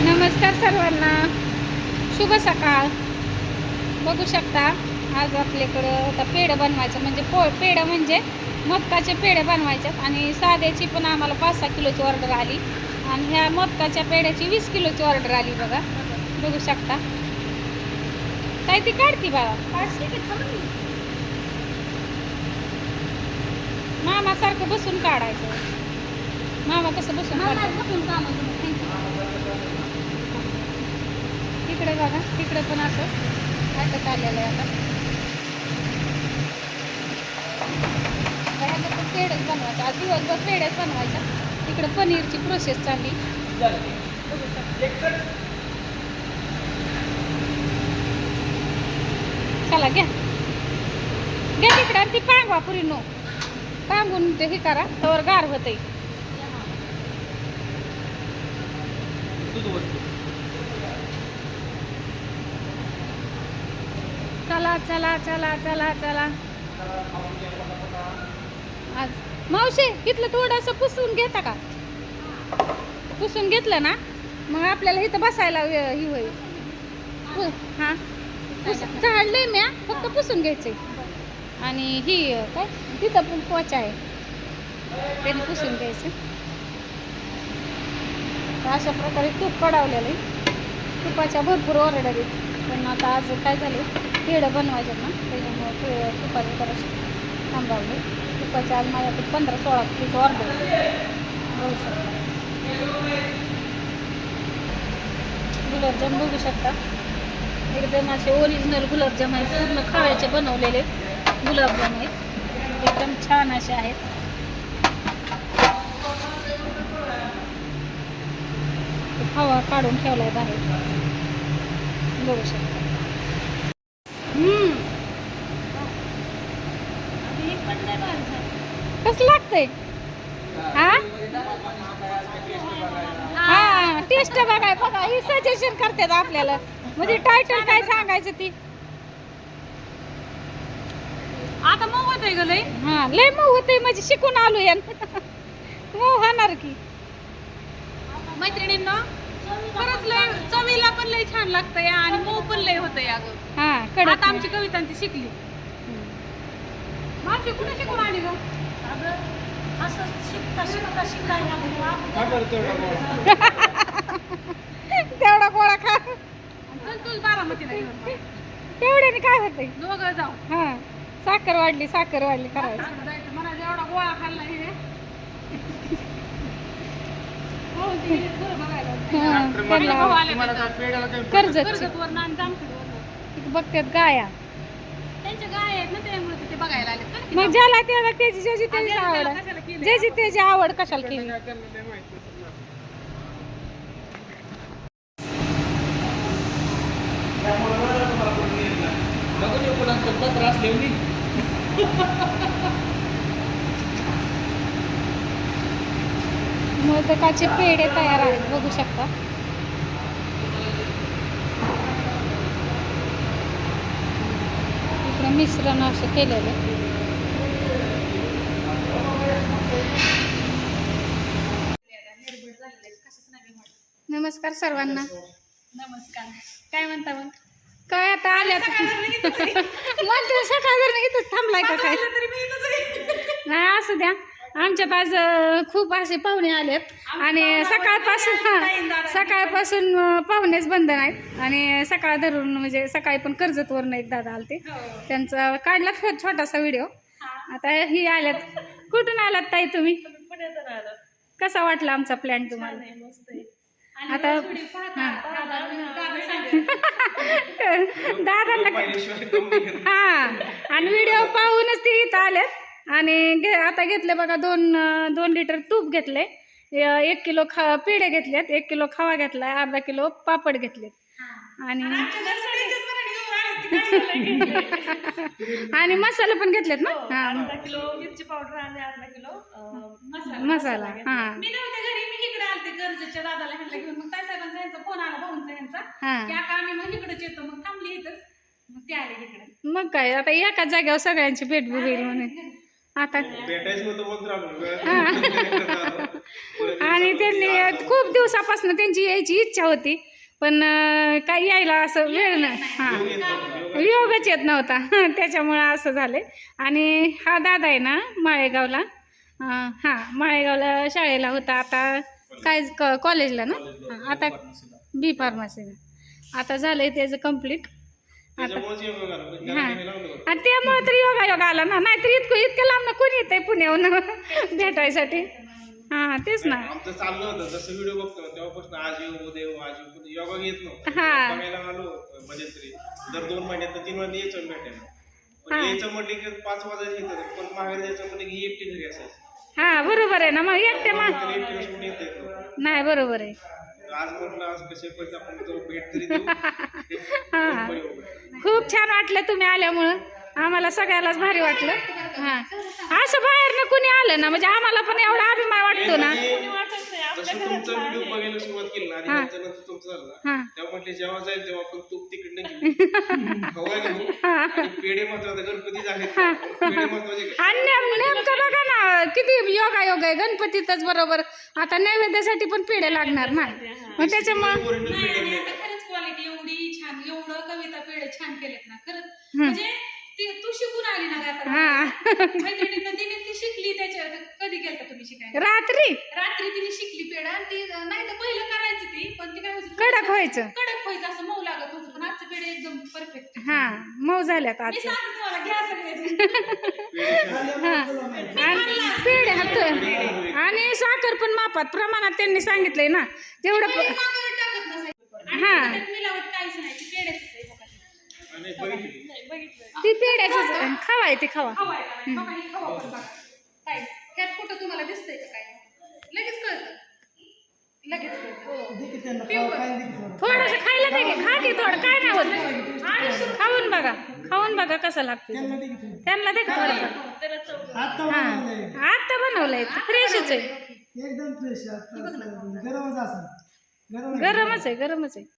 नमस्कार सर्वांना. शुभ सकाळ. बघू शकता आज आपल्याकडं आता पेढं बनवायचं म्हणजे पो पेढं म्हणजे मोदकाचे पेढे बनवायच्यात आणि साध्याची पण आम्हाला पाच सहा किलोची ऑर्डर आली आणि ह्या मोदकाच्या पेढ्याची वीस किलोची ऑर्डर आली बघा. बघू शकता. काय ती काढती बाळा मामासारखं बसून काढायचं. मामा कसं बसून काढतो? तिकडे बघा तिकडे पण असं वाटत आलेलं आहे आता. ह्याचं पण बनवायचं. आज दिवसभर पेढेच बनवायचा तिकडे पनीरची प्रोसेस चालली. चला घ्या. घ्या तिकडे आणि ती पांगवा पुरी नो पांगून ते हे करा तर गार होते चला चला चला चला चला. आज मावशे इथलं थोडंसं पुसून घेता का? पुसून घेतलं ना? मग आपल्याला इथं बसायला वे- ही होईल. पु- हा? पुस झाडलंय म्या फक्त पुसून घ्यायचंय. आणि ही काय? तिथं पण पोच आहे. त्याने पुसून घ्यायचं. तर अशा प्रकारे तूप कडावलेलं आहे. तुपाच्या भरपूर ऑर्डर आहेत. पण आता आज काय झाले? पेढं बनवायचे ना त्याच्यामुळे ते तुपाचे परत थांबावले. तुपाचे आज माझ्याकडे पंधरा सोळा किलोची ऑर्डर बघू शकता. गुलाबजाम बघू शकता. एकदम असे ओरिजिनल गुलाबजाम आहेत. पूर्ण खव्याचे बनवलेले गुलाबजाम आहेत. एकदम छान असे आहेत. हवा काढून ठेवलाय बाहेर. बघू शकता. कसं लागतंय? हा? हा टेस्ट बघाय बघा ही सजेशन करतात आपल्याला. म्हणजे टायटल काय सांगायचं ती? आता मग होत आहे ग लय. हा लय मऊ होते म्हणजे शिकून आलो यान. मऊ होणार की. मैत्रिणींना छान लागतंय आणि मऊ पण लय होतंय अगं. हा कडक आता आमची कविता ती शिकली. मावशी कुठे शिकून आली ग? असं शिकता शिकता शिकायला तेवढा गोळा खा. चल तुझ बारामतीला घेऊन तेवढ्याने काय होतंय? दोघं जाऊ. हा साखर वाढली साखर वाढली करायचं. जायचं. मला जेवढा गोळा खाल्ला हे हो, ते गेले थोडं बघायला. हा, त्यांना भाऊ त्यांना आले तिथं. कर्जत कर्जतवरनं आणि जामखेडवरनं. बघतात गाया त्यांच्या गाय आहेत ना त्यामुळे तिथे बघायला आले. चल की मग. ज्याला त्याला त्याची ज्याची त्याची आवड? ज्याची त्याची आवड कशाला केली? मोदकाचे पेढे तयार आहेत बघू शकता. इकडे मिश्रण असं केलेलं. नमस्कार सर्वांना. नमस्कार. काय म्हणता मग? काय आता आल्या म्हणते सकाळ जर थांबलाय का काय. नाही असू द्या. आमच्यात आज अं, खूप असे पाहुणे आलेत. आणि सकाळपासून हा, सकाळपासून पाहुणेच बंद नाहीत. आणि सकाळ धरून म्हणजे सकाळी पण कर्जतवरून एक दादा आलते. हो. त्यांचा काढला छोटासा व्हिडिओ. आता ही आल्यात. कुठून आलात ताई तुम्ही. कसा वाटला आमचा प्लॅन तुम्हाला? नाही, मस्त आहे. आणि आता- हा. दादा- हा. आणि व्हिडिओ पाहूनच ते इथं आलेत. आणि घे आता घेतले बघा दोन दोन लिटर तूप घेतले. एक किलो खा पेढे घेतलेत एक किलो खवा घेतलाय अर्धा किलो पापड घेतलेत. आणि? आणि मसाला पण घेतलेत ना? हा अर्धा किलो मिरची पावडर आणि अर्धा किलो मसाला. हा. मी नव्हते घरी मी इकडे आलते गरजेच्या दादाला ह्यांना घेऊन. मग काय साहेबांचा ह्यांचा फोन आला भाऊंचा ह्यांचा हा. की आका आम्ही मग इकडेच येतो मग थांबली इथंच. मग ते आले इकडे. मग काय आता एकाच जागेवर सगळ्यांची भेट होईल म्हणून. आता हा. आणि त्यांनी खूप दिवसापासून त्यांची यायची इच्छा होती पण काही यायला असं वेळ नाही हा. योगच येत नव्हता. त्याच्यामुळं असं झालंय. आणि हा दादा आहे ना माळेगावला. हा माळेगावला शाळेला होता. आता काय क- कॉलेजला ना? आता बी फार्मसीला आता झालंय त्याचं कंप्लीट हा. त्यामुळे तर योगा योगा आला ना. नाहीतर इतकं इतक्या लांब कोणी येतंय पुण्याहून? भेटायसाठी. हा तेच ना. आमचं चाललं होतं. जसं व्हिडिओ बघतो तेव्हापासून आज येऊ उद्या येऊ आज येऊ. पण योगा येत नव्हतं. हा. बघायला आलो दर दोन महिन्यात तर तीन महिने यायचं भेटायला. पण हा. यायचं म्हटलं की पाच येतं पण म्हटलं की एकटी घरी असायचं. हा बरोबर आहे ना. मग एकटे मग तर एकटी असून येत येतं नाही. बरोबर आहे. आज म्हटलं आज कसे पैसे आपण तो भेट तरी देऊ. हा. खूप छान वाटलं तुम्ही आल्यामुळं. आम्हाला सगळ्यालाच भारी वाटलं. हा. असं बाहेरनं कुणी आलं ना म्हणजे आम्हाला पण एवढा अभिमान वाटतो ना. जसं तुमचा व्हिडिओ बघायला सुरुवात केली ना आणि हा. नंतर नंतर तुमचं झालं हा. ना तेव्हा म्हटले जेव्हा जाईल तेव्हा आपण तूप तिकडनं घेऊ. खवायला घेऊ आणि पेढे महत्त्वाचे गणपती झाले पेढे महत्त्वाचे आणि नेम- नेमकं बघा ना किती योगा योग आहे. गणपतीतच बरोबर. आता नैवेद्यासाठी पण पिढे लागणार ना. मग त्याच्यामुळं ओरिजिनल नाही पेढे आणि नाही. आता खरंच क्वालिटी एवढी छान एवढं कविता पेढे छान केलेत ना खरंच म्हणजे ती तू शिकून आली ना हा. मैत्रिणीनं तिने ती शिकली त्याच्या कधी गेलता तुम्ही शिकायला? रात्री. रात्री तिने शिकली पेढा आणि ती नाही तर पहिलं करायची ती पण ती काय होती? कडक व्हायचं. कडक व्हायचं असं मऊ लागत होतं पण आजचे पेढे एकदम परफेक्ट हा मऊ झाल्यात मी आज सांगते तुम्हाला घ्या सगळे. हा. आणि पेढे हात. आणि साखर पण मापात प्रमाणात त्यांनी सांगितलंय ना. तेवढं प- टाकत नसायचं. हा. त्यात मिलावट काहीच नाही ती नाही, ती पेढ्याच खावा. आहे ते खावा. नाही? ही. काय? कुठं तुम्हाला दिसतंय का काय? लगेच कळतं. लगेच कळतं. Pure. थोडस खायला की, खा की थोडं. काय नाही होत. आणि खाऊन बघा. खाऊन बघा कसं लागतं त्यांना दे का थोडं. चव. हा. आता बनवलंय. फ्रेशच आहे. एकदम फ्रेश गरमच आहे गरमच आहे.